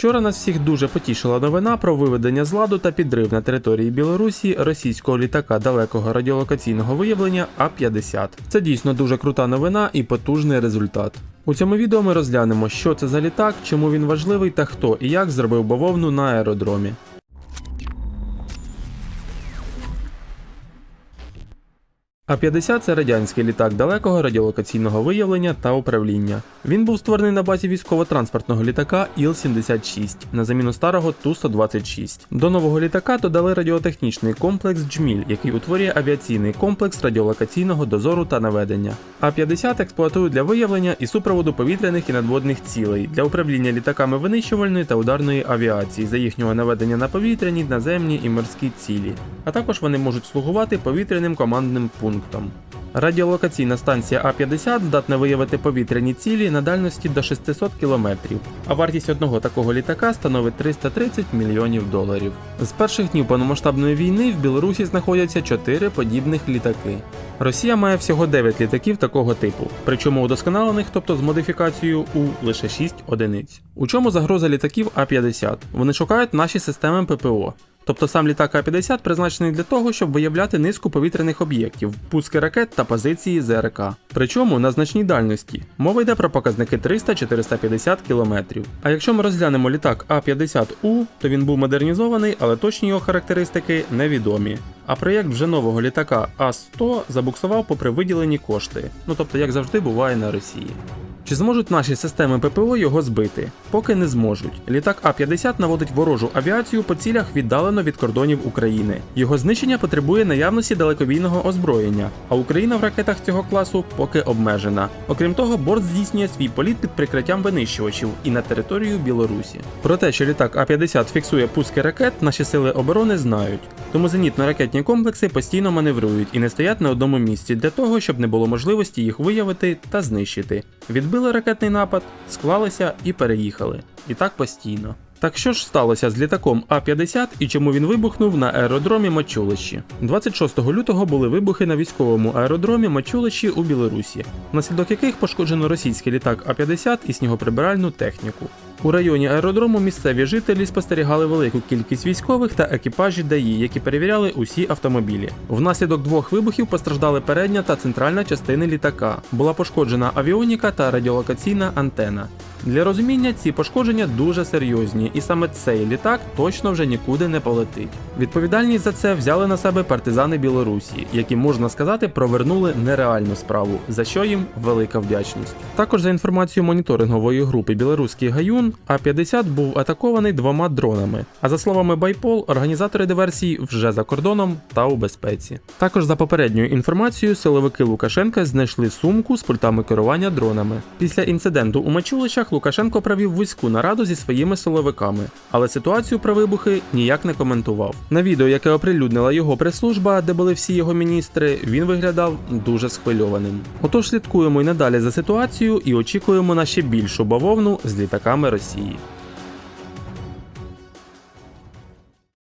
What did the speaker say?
Вчора нас всіх дуже потішила новина про виведення з ладу та підрив на території Білорусі російського літака далекого радіолокаційного виявлення А-50. Це дійсно дуже крута новина і потужний результат. У цьому відео ми розглянемо, що це за літак, чому він важливий та хто і як зробив бавовну на аеродромі. А-50 це радянський літак далекого радіолокаційного виявлення та управління. Він був створений на базі військово-транспортного літака Іл-76 на заміну старого Ту-126. До нового літака додали радіотехнічний комплекс Джміль, який утворює авіаційний комплекс радіолокаційного дозору та наведення. А-50 експлуатують для виявлення і супроводу повітряних і надводних цілей, для управління літаками винищувальної та ударної авіації, за їхнього наведення на повітряні, наземні і морські цілі. А також вони можуть слугувати повітряним командним пунктом. Радіолокаційна станція А-50 здатна виявити повітряні цілі на дальності до 600 км, а вартість одного такого літака становить 330 мільйонів доларів. З перших днів повномасштабної війни в Білорусі знаходяться 4 подібних літаки. Росія має всього 9 літаків такого типу, причому удосконалених, тобто з модифікацією у лише 6 одиниць. У чому загроза літаків А-50? Вони шукають наші системи ППО. Тобто сам літак А-50 призначений для того, щоб виявляти низку повітряних об'єктів, пуски ракет та позиції ЗРК. Причому на значній дальності. Мова йде про показники 300-450 км. А якщо ми розглянемо літак А-50У, то він був модернізований, але точні його характеристики невідомі. А проєкт вже нового літака А-100 забуксував попри виділені кошти. Ну тобто, як завжди буває на Росії. Чи зможуть наші системи ППО його збити? Поки не зможуть. Літак А-50 наводить ворожу авіацію по цілях віддалено від кордонів України. Його знищення потребує наявності далекобійного озброєння, а Україна в ракетах цього класу поки обмежена. Окрім того, борт здійснює свій політ під прикриттям винищувачів і на територію Білорусі. Про те, що літак А-50 фіксує пуски ракет, наші сили оборони знають. Тому зенітно-ракетні комплекси постійно маневрують і не стоять на одному місці для того, щоб не було можливості їх виявити та знищити. Відбили ракетний напад, склалися і переїхали. І так постійно. Так що ж сталося з літаком А-50 і чому він вибухнув на аеродромі Мачулищі? 26 лютого були вибухи на військовому аеродромі Мачулищі у Білорусі, внаслідок яких пошкоджено російський літак А-50 і снігоприбиральну техніку. У районі аеродрому місцеві жителі спостерігали велику кількість військових та екіпажі ДАІ, які перевіряли усі автомобілі. Внаслідок двох вибухів постраждали передня та центральна частини літака. Була пошкоджена авіоніка та радіолокаційна антена. Для розуміння ці пошкодження дуже серйозні, і саме цей літак точно вже нікуди не полетить. Відповідальність за це взяли на себе партизани Білорусі, які можна сказати провернули нереальну справу, за що їм велика вдячність. Також за інформацією моніторингової групи Білоруський гаюн, А-50 був атакований двома дронами. А за словами Байпол, організатори диверсії вже за кордоном та у безпеці. Також за попередньою інформацією, силовики Лукашенка знайшли сумку з пультами керування дронами. Після інциденту у Мачулищах Лукашенко провів вузьку нараду зі своїми силовиками, але ситуацію про вибухи ніяк не коментував. На відео, яке оприлюднила його прес-служба, де були всі його міністри, він виглядав дуже схвильованим. Отож слідкуємо й надалі за ситуацією і очікуємо на ще більшу бавовну з літаками Росії.